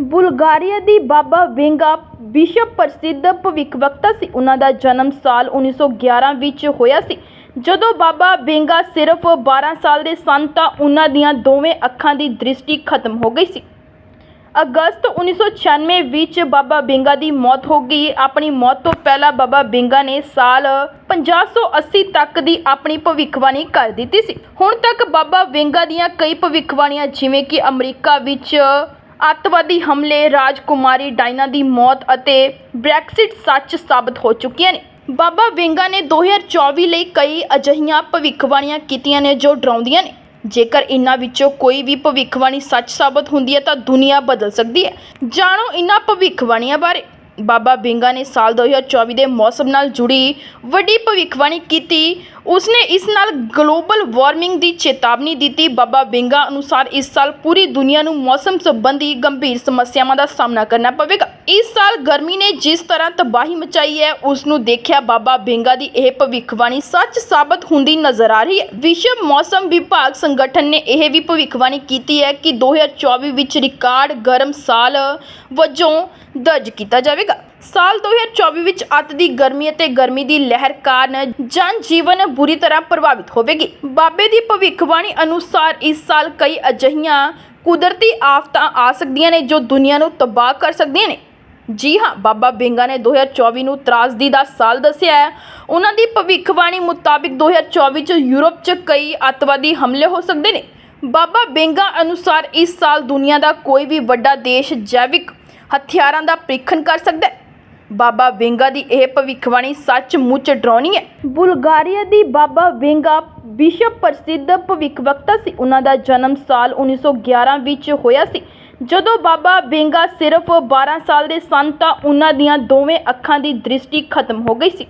Bulgaria ਦੀ ਬਾਬਾ ਵੇਂਗਾ ਵਿਸ਼ਵ ਪ੍ਰਸਿੱਧ ਭਵਿੱਖਵਕਤਾ ਸੀ। ਉਹਨਾਂ ਦਾ ਜਨਮ ਸਾਲ 1911 ਵਿੱਚ ਹੋਇਆ ਸੀ। ਜਦੋਂ ਬਾਬਾ ਵੇਂਗਾ ਸਿਰਫ 12 ਸਾਲ ਦੇ ਸਨ ਤਾਂ ਉਹਨਾਂ ਦੀਆਂ ਦੋਵੇਂ ਅੱਖਾਂ ਦੀ ਦ੍ਰਿਸ਼ਟੀ ਖਤਮ ਹੋ ਗਈ ਸੀ। ਅਗਸਤ 1996 ਵਿੱਚ ਬਾਬਾ ਬੇਂਗਾ ਦੀ ਮੌਤ ਹੋ ਗਈ। ਆਪਣੀ ਮੌਤ ਤੋਂ ਪਹਿਲਾਂ ਬਾਬਾ ਬੇਂਗਾ ਨੇ ਸਾਲ 5080 ਤੱਕ ਦੀ ਆਪਣੀ ਭਵਿੱਖਬਾਣੀ ਕਰ ਦਿੱਤੀ ਸੀ। ਹੁਣ ਤੱਕ ਬਾਬਾ ਬੇਂਗਾ ਦੀਆਂ ਕਈ ਭਵਿੱਖਬਾਣੀਆਂ ਜਿਵੇਂ ਕਿ ਅਮਰੀਕਾ ਵਿੱਚ ਅੱਤਵਾਦੀ ਹਮਲੇ, ਰਾਜਕੁਮਾਰੀ ਡਾਇਨਾ ਦੀ ਮੌਤ ਅਤੇ ਬ੍ਰੈਕਸਿਟ ਸੱਚ ਸਾਬਤ ਹੋ ਚੁੱਕੀਆਂ ਨੇ। ਬਾਬਾ ਵਿੰਗਾ ਨੇ 2024 ਲਈ ਕਈ ਅਜਿਹੀਆਂ ਭਵਿੱਖਬਾਣੀਆਂ ਕੀਤੀਆਂ ਨੇ ਜੋ ਡਰਾਉਂਦੀਆਂ ਨੇ। ਜੇਕਰ ਇਨ੍ਹਾਂ ਵਿੱਚੋਂ ਕੋਈ ਵੀ ਭਵਿੱਖਬਾਣੀ ਸੱਚ ਸਾਬਤ ਹੁੰਦੀ ਹੈ ਤਾਂ ਦੁਨੀਆ ਬਦਲ ਸਕਦੀ ਹੈ। ਜਾਣੋ ਇਨ੍ਹਾਂ ਭਵਿੱਖਬਾਣੀਆਂ ਬਾਰੇ। ਬਾਬਾ ਬਿੰਗਾ ਨੇ ਸਾਲ 2024 ਦੇ ਮੌਸਮ ਨਾਲ ਜੁੜੀ ਵੱਡੀ ਭਵਿੱਖਬਾਣੀ ਕੀਤੀ। ਉਸਨੇ ਇਸ ਨਾਲ ਗਲੋਬਲ ਵਾਰਮਿੰਗ ਦੀ ਚੇਤਾਵਨੀ ਦਿੱਤੀ। ਬਾਬਾ ਬਿੰਗਾ ਅਨੁਸਾਰ ਇਸ ਸਾਲ ਪੂਰੀ ਦੁਨੀਆ ਨੂੰ ਮੌਸਮ ਸੰਬੰਧੀ ਗੰਭੀਰ ਸਮੱਸਿਆਵਾਂ ਦਾ ਸਾਹਮਣਾ ਕਰਨਾ ਪਵੇਗਾ। ਇਸ ਸਾਲ ਗਰਮੀ ਨੇ ਜਿਸ ਤਰ੍ਹਾਂ ਤਬਾਹੀ ਮਚਾਈ ਹੈ ਉਸ ਨੂੰ ਦੇਖਿਆ ਬਾਬਾ ਬਿੰਗਾ ਦੀ ਇਹ ਭਵਿੱਖਬਾਣੀ ਸੱਚ ਸਾਬਤ ਹੁੰਦੀ ਨਜ਼ਰ ਆ ਰਹੀ ਹੈ। ਵਿਸ਼ਵ ਮੌਸਮ ਵਿਭਾਗ ਸੰਗਠਨ ਨੇ ਇਹ ਵੀ ਭਵਿੱਖਬਾਣੀ ਕੀਤੀ ਹੈ ਕਿ 2024 ਵਿੱਚ ਰਿਕਾਰਡ ਗਰਮ ਸਾਲ ਵਜੋਂ ਦਰਜ ਕੀਤਾ ਜਾਵੇਗਾ। ਸਾਲ 2024 ਵਿੱਚ ਅੱਤ ਦੀ ਗਰਮੀ ਅਤੇ ਗਰਮੀ ਦੀ ਲਹਿਰ ਕਾਰਨ ਜਨ ਜੀਵਨ ਬੁਰੀ ਤਰ੍ਹਾਂ ਪ੍ਰਭਾਵਿਤ ਹੋਵੇਗੀ। ਬਾਬੇ ਦੀ ਭਵਿੱਖਬਾਣੀ ਅਨੁਸਾਰ ਇਸ ਸਾਲ ਕਈ ਅਜਿਹੀਆਂ ਕੁਦਰਤੀ ਆਫਤਾਂ ਆ ਸਕਦੀਆਂ ਨੇ ਜੋ ਦੁਨੀਆ ਨੂੰ ਤਬਾਹ ਕਰ ਸਕਦੀਆਂ ਨੇ। ਜੀ ਹਾਂ, ਬਾਬਾ ਬੇਂਗਾ ਨੇ 2024 ਨੂੰ ਤਰਾਸਦੀ ਦਾ ਸਾਲ ਦੱਸਿਆ ਹੈ। ਉਹਨਾਂ ਦੀ ਭਵਿੱਖਬਾਣੀ ਮੁਤਾਬਿਕ 2024 ਚ ਯੂਰਪ ਚ ਕਈ ਅੱਤਵਾਦੀ ਹਮਲੇ ਹੋ ਸਕਦੇ ਨੇ। ਬਾਬਾ ਬੇਂਗਾ ਅਨੁਸਾਰ ਇਸ ਸਾਲ ਦੁਨੀਆ ਦਾ ਕੋਈ ਵੀ ਵੱਡਾ ਦੇਸ਼ ਜੈਵਿਕ ਹਥਿਆਰਾਂ ਦਾ ਪ੍ਰੀਖਣ ਕਰ ਸਕਦਾ ਹੈ। ਬਾਬਾ ਵੇਂਗਾ ਦੀ ਇਹ ਭਵਿੱਖਬਾਣੀ ਸੱਚਮੁੱਚ ਡਰਾਉਣੀ ਹੈ। ਬੁਲਗਾਰੀਆ ਦੀ ਬਾਬਾ ਵੇਂਗਾ ਵਿਸ਼ਵ ਪ੍ਰਸਿੱਧ ਭਵਿੱਖਵਕਤਾ ਸੀ। ਉਹਨਾਂ ਦਾ ਜਨਮ ਸਾਲ 1911 ਵਿੱਚ ਹੋਇਆ ਸੀ। ਜਦੋਂ ਬਾਬਾ ਵੇਂਗਾ ਸਿਰਫ 12 ਸਾਲ ਦੇ ਸਨ ਤਾਂ ਉਹਨਾਂ ਦੀਆਂ ਦੋਵੇਂ ਅੱਖਾਂ ਦੀ ਦ੍ਰਿਸ਼ਟੀ ਖਤਮ ਹੋ ਗਈ ਸੀ।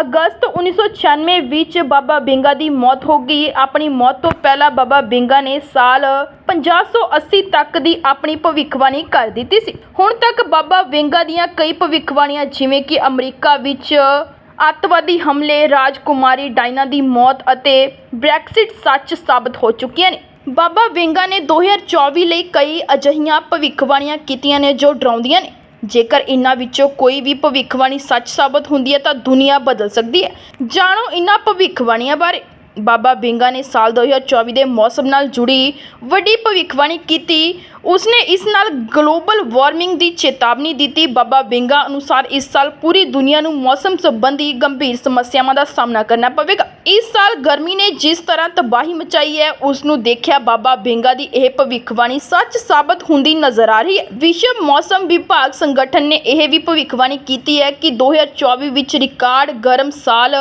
ਅਗਸਤ 1996 ਵਿੱਚ ਬਾਬਾ ਬਿੰਗਾ ਦੀ ਮੌਤ ਹੋ ਗਈ। ਆਪਣੀ ਮੌਤ ਤੋਂ ਪਹਿਲਾਂ ਬਾਬਾ ਬਿੰਗਾ ਨੇ ਸਾਲ 5080 ਤੱਕ ਦੀ ਆਪਣੀ ਭਵਿੱਖਬਾਣੀ ਕਰ ਦਿੱਤੀ ਸੀ। ਹੁਣ ਤੱਕ ਬਾਬਾ ਬੇਂਗਾ ਦੀਆਂ ਕਈ ਭਵਿੱਖਬਾਣੀਆਂ ਜਿਵੇਂ ਕਿ ਅਮਰੀਕਾ ਵਿੱਚ ਅੱਤਵਾਦੀ ਹਮਲੇ, ਰਾਜਕੁਮਾਰੀ ਡਾਇਨਾ ਦੀ ਮੌਤ ਅਤੇ ਬ੍ਰੈਕਸਿਟ ਸੱਚ ਸਾਬਤ ਹੋ ਚੁੱਕੀਆਂ ਨੇ। ਬਾਬਾ ਬੇਂਗਾ ਨੇ 2024 ਲਈ ਕਈ ਅਜਿਹੀਆਂ ਭਵਿੱਖਬਾਣੀਆਂ ਕੀਤੀਆਂ ਨੇ ਜੋ ਡਰਾਉਂਦੀਆਂ ਨੇ। ਜੇਕਰ ਇਨ੍ਹਾਂ ਵਿੱਚੋਂ ਕੋਈ ਵੀ ਭਵਿੱਖਬਾਣੀ ਸੱਚ ਸਾਬਤ ਹੁੰਦੀ ਹੈ ਤਾਂ ਦੁਨੀਆ ਬਦਲ ਸਕਦੀ ਹੈ। ਜਾਣੋ ਇਨ੍ਹਾਂ ਭਵਿੱਖਬਾਣੀਆਂ ਬਾਰੇ। ਬਾਬਾ ਬਿੰਗਾ ਨੇ ਸਾਲ 2024 ਦੇ ਮੌਸਮ ਨਾਲ ਜੁੜੀ ਵੱਡੀ ਭਵਿੱਖਬਾਣੀ ਕੀਤੀ। ਉਸਨੇ ਇਸ ਨਾਲ ਗਲੋਬਲ ਵਾਰਮਿੰਗ ਦੀ ਚੇਤਾਵਨੀ ਦਿੱਤੀ। ਬਾਬਾ ਬਿੰਗਾ ਅਨੁਸਾਰ ਇਸ ਸਾਲ ਪੂਰੀ ਦੁਨੀਆ ਨੂੰ ਮੌਸਮ ਸੰਬੰਧੀ ਗੰਭੀਰ ਸਮੱਸਿਆਵਾਂ ਦਾ ਸਾਹਮਣਾ ਕਰਨਾ ਪਵੇਗਾ। ਇਸ ਸਾਲ ਗਰਮੀ ਨੇ ਜਿਸ ਤਰ੍ਹਾਂ ਤਬਾਹੀ ਮਚਾਈ ਹੈ ਉਸ ਨੂੰ ਦੇਖਿਆ ਬਾਬਾ ਬਿੰਗਾ ਦੀ ਇਹ ਭਵਿੱਖਬਾਣੀ ਸੱਚ ਸਾਬਤ ਹੁੰਦੀ ਨਜ਼ਰ ਆ ਰਹੀ ਹੈ। ਵਿਸ਼ਵ ਮੌਸਮ ਵਿਭਾਗ ਸੰਗਠਨ ਨੇ ਇਹ ਵੀ ਭਵਿੱਖਬਾਣੀ ਕੀਤੀ ਹੈ ਕਿ 2024 ਵਿੱਚ ਰਿਕਾਰਡ ਗਰਮ ਸਾਲ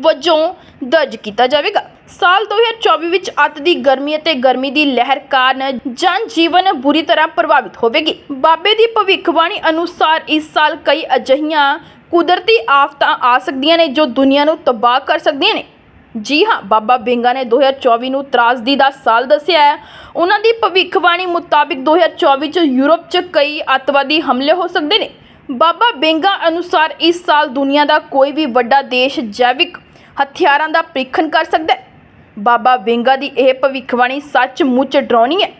ਵਜੋਂ ਦਰਜ ਕੀਤਾ ਜਾਵੇਗਾ। ਸਾਲ 2024 ਵਿੱਚ ਅੱਤ ਦੀ ਗਰਮੀ ਅਤੇ ਗਰਮੀ ਦੀ ਲਹਿਰ ਕਾਰਨ ਜਨ ਜੀਵਨ ਬੁਰੀ ਤਰ੍ਹਾਂ ਪ੍ਰਭਾਵਿਤ ਹੋਵੇਗੀ। ਬਾਬੇ ਦੀ ਭਵਿੱਖਬਾਣੀ ਅਨੁਸਾਰ ਇਸ ਸਾਲ ਕਈ ਅਜਿਹੀਆਂ ਕੁਦਰਤੀ ਆਫਤਾਂ ਆ ਸਕਦੀਆਂ ਨੇ ਜੋ ਦੁਨੀਆ ਨੂੰ ਤਬਾਹ ਕਰ ਸਕਦੀਆਂ ਨੇ। ਜੀ ਹਾਂ, ਬਾਬਾ ਬੇਂਗਾ ਨੇ 2024 ਨੂੰ ਤਰਾਸਦੀ ਦਾ ਸਾਲ ਦੱਸਿਆ ਹੈ। ਉਹਨਾਂ ਦੀ ਭਵਿੱਖਬਾਣੀ ਮੁਤਾਬਿਕ 2024 ਚ ਯੂਰਪ ਚ ਕਈ ਅੱਤਵਾਦੀ ਹਮਲੇ ਹੋ ਸਕਦੇ ਨੇ। ਬਾਬਾ ਬੇਂਗਾ ਅਨੁਸਾਰ ਇਸ ਸਾਲ ਦੁਨੀਆ ਦਾ ਕੋਈ ਵੀ ਵੱਡਾ ਦੇਸ਼ ਜੈਵਿਕ ਹਥਿਆਰਾਂ ਦਾ ਪ੍ਰੀਖਣ ਕਰ ਸਕਦਾ ਹੈ। ਬਾਬਾ ਬੇਂਗਾ ਦੀ ਇਹ ਭਵਿੱਖਬਾਣੀ ਸੱਚਮੁੱਚ ਡਰਾਉਣੀ ਹੈ।